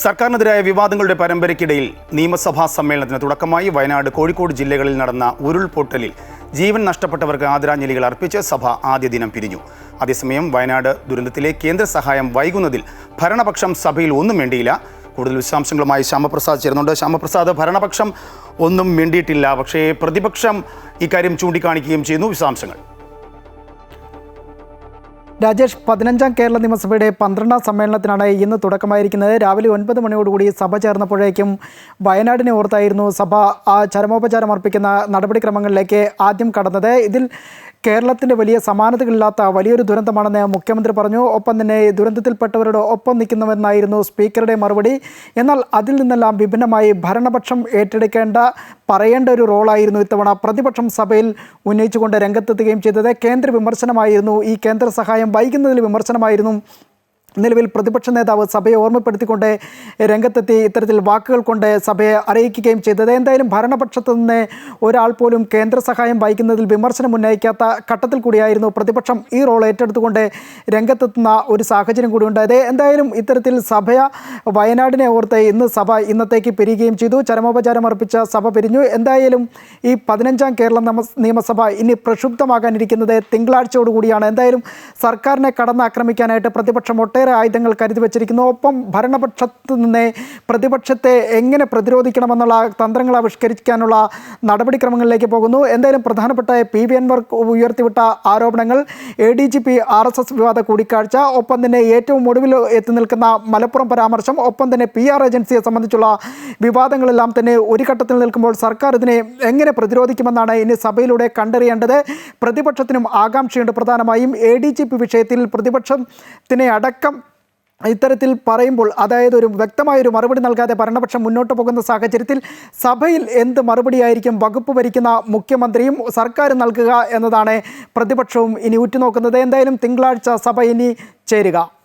സർക്കാരിനെതിരായ വിവാദങ്ങളുടെ പരമ്പരയ്ക്കിടയിൽ നിയമസഭാ സമ്മേളനത്തിന് തുടക്കമായി വയനാട് കോഴിക്കോട് ജില്ലകളിൽ നടന്ന ഉരുൾപൊട്ടലിൽ ജീവൻ നഷ്ടപ്പെട്ടവർക്ക് ആദരാഞ്ജലികൾ അർപ്പിച്ച് സഭ ആദ്യ ദിനം പിരിഞ്ഞു. അതേസമയം വയനാട് ദുരന്തത്തിലെ കേന്ദ്ര സഹായം വൈകുന്നതിൽ ഭരണപക്ഷം സഭയിൽ ഒന്നും വേണ്ടിയില്ല കൂടുതൽ വിശദാംശങ്ങളുമായി ശ്യാമപ്രസാദ് ചേരുന്നുണ്ട്. ശ്യാമപ്രസാദ് ഭരണപക്ഷം ഒന്നും വേണ്ടിയിട്ടില്ല പക്ഷേ പ്രതിപക്ഷം ഇക്കാര്യം ചൂണ്ടിക്കാണിക്കുകയും ചെയ്യുന്നു. വിശദാംശങ്ങൾ. രാജേഷ് പതിനഞ്ചാം കേരള നിയമസഭയുടെ പന്ത്രണ്ടാം സമ്മേളനത്തിനാണ് ഇന്ന് തുടക്കമായിരിക്കുന്നത്. രാവിലെ ഒൻപത് മണിയോടുകൂടി സഭ ചേർന്നപ്പോഴേക്കും വയനാടിനെ ഓർത്തായിരുന്നു സഭ ആ ചരമോപചാരം അർപ്പിക്കുന്ന നടപടിക്രമങ്ങളിലേക്ക് ആദ്യം കടന്നത്. ഇതിൽ കേരളത്തിന്റെ വലിയ സമാനതകളില്ലാത്ത വലിയൊരു ദുരന്തമാണെന്ന് മുഖ്യമന്ത്രി പറഞ്ഞു. ഒപ്പം തന്നെ ദുരന്തത്തിൽപ്പെട്ടവരുടെ ഒപ്പം നിൽക്കുന്നുവെന്നായിരുന്നു സ്പീക്കറുടെ മറുപടി. എന്നാൽ അതിൽ നിന്നെല്ലാം വിഭിന്നമായി ഭരണപക്ഷം ഏറ്റെടുക്കേണ്ട പറയേണ്ട ഒരു റോളായിരുന്നു ഇത്തവണ പ്രതിപക്ഷം സഭയിൽ ഉന്നയിച്ചുകൊണ്ട് രംഗത്തെത്തുകയും ചെയ്തത്. കേന്ദ്ര വിമർശനമായിരുന്നു ഈ കേന്ദ്ര സഹായം വൈകുന്നതിൽ വിമർശനമായിരുന്നു നിലവിൽ പ്രതിപക്ഷ നേതാവ് സഭയെ ഓർമ്മപ്പെടുത്തിക്കൊണ്ട് രംഗത്തെത്തി ഇത്തരത്തിൽ വാക്കുകൾ കൊണ്ട് സഭയെ അറിയിക്കുകയും ചെയ്തത്. എന്തായാലും ഭരണപക്ഷത്തു നിന്ന് ഒരാൾ പോലും കേന്ദ്ര സഹായം വഹിക്കുന്നതിൽ വിമർശനം ഉന്നയിക്കാത്ത ഘട്ടത്തിൽ കൂടിയായിരുന്നു പ്രതിപക്ഷം ഈ റോൾ ഏറ്റെടുത്തുകൊണ്ട് രംഗത്തെത്തുന്ന ഒരു സാഹചര്യം കൂടി ഉണ്ടായത് എന്തായാലും ഇത്തരത്തിൽ സഭ വയനാടിനെ ഓർത്ത് ഇന്ന് സഭ ഇന്നത്തേക്ക് പിരിയുകയും ചെയ്തു. ചരമോപചാരം അർപ്പിച്ച സഭ പിരിഞ്ഞു. എന്തായാലും ഈ പതിനഞ്ചാം കേരള നിയമ- നിയമസഭ ഇനി പ്രക്ഷുബ്ധമാകാനിരിക്കുന്നത് തിങ്കളാഴ്ചയോടുകൂടിയാണ്. എന്തായാലും സർക്കാരിനെ കടന്നാക്രമിക്കാനായിട്ട് പ്രതിപക്ഷം ഒട്ടേറെ ആയുധങ്ങൾ കരുതി വച്ചിരിക്കുന്നു. ഒപ്പം ഭരണപക്ഷത്ത് നിന്ന് പ്രതിപക്ഷത്തെ എങ്ങനെ പ്രതിരോധിക്കണമെന്നുള്ള തന്ത്രങ്ങൾ ആവിഷ്കരിക്കാനുള്ള നടപടിക്രമങ്ങളിലേക്ക് പോകുന്നു. എന്തായാലും പ്രധാനപ്പെട്ട പി വി അൻവർ ഉയർത്തിവിട്ട ആരോപണങ്ങൾ A D G P R S S വിവാദ കൂടിക്കാഴ്ച ഒപ്പം തന്നെ ഏറ്റവും ഒടുവിൽ എത്തി നിൽക്കുന്ന മലപ്പുറം പരാമർശം ഒപ്പം തന്നെ പി ആർ ഏജൻസിയെ സംബന്ധിച്ചുള്ള വിവാദങ്ങളെല്ലാം തന്നെ ഒരു ഘട്ടത്തിൽ നിൽക്കുമ്പോൾ സർക്കാർ ഇതിനെ എങ്ങനെ പ്രതിരോധിക്കുമെന്നാണ് ഇനി സഭയിലൂടെ കണ്ടറിയേണ്ടത്. പ്രതിപക്ഷത്തിനും ആകാംക്ഷയുണ്ട്. പ്രധാനമായും എ ഡി ജി പി വിഷയത്തിൽ പ്രതിപക്ഷത്തിനെ അടക്കം ഇത്തരത്തിൽ പറയുമ്പോൾ അതായത് ഒരു വ്യക്തമായൊരു മറുപടി നൽകാതെ ഭരണപക്ഷം മുന്നോട്ട് പോകുന്ന സാഹചര്യത്തിൽ സഭയിൽ എന്ത് മറുപടിയായിരിക്കും വകുപ്പ് ഭരിക്കുന്ന മുഖ്യമന്ത്രിയും സർക്കാരും നൽകുക എന്നതാണ് പ്രതിപക്ഷവും ഇനി ഉറ്റുനോക്കുന്നത്. എന്തായാലും തിങ്കളാഴ്ച സഭ ഇനി ചേരുക.